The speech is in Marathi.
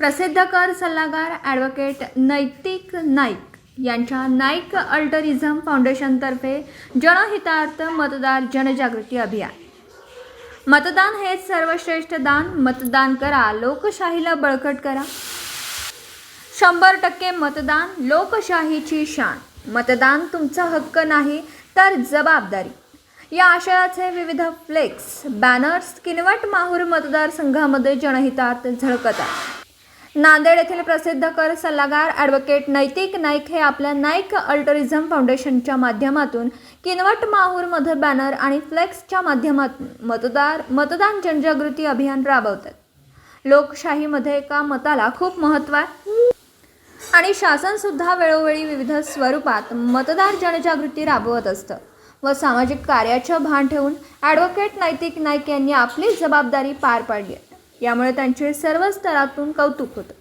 प्रसिद्ध कर सल्लागार ॲडव्होकेट नैतिक नाईक यांच्या नाईक अल्टरिझम फाउंडेशनतर्फे जनहितार्थ मतदार जनजागृती अभियान. मतदान हेच सर्वश्रेष्ठ दान. मतदान करा लोकशाहीला बळकट करा. शंभर टक्के मतदान लोकशाहीची शान. मतदान तुमचा हक्क नाही तर जबाबदारी. या आशयाचे विविध फ्लेक्स बॅनर्स किनवट माहूर मतदारसंघामध्ये जनहितार्थ झळकत नांदेड येथील प्रसिद्ध कर सल्लागार ॲडव्होकेट नैतिक नाईक हे आपल्या नाईक अल्टरिझम फाउंडेशनच्या माध्यमातून किनवट माहूरमध्ये बॅनर आणि फ्लेक्सच्या माध्यमातून मतदार मतदान जनजागृती अभियान राबवतात. लोकशाहीमध्ये एका मताला खूप महत्त्व आहे. आणि शासनसुद्धा वेळोवेळी विविध स्वरूपात मतदार जनजागृती राबवत असतं व सामाजिक कार्याचं भान ठेवून ॲडव्होकेट नैतिक नाईक यांनी आपली जबाबदारी पार पाडली आहे. यामुळे त्यांचे सर्व स्तरातून कौतुक होतं.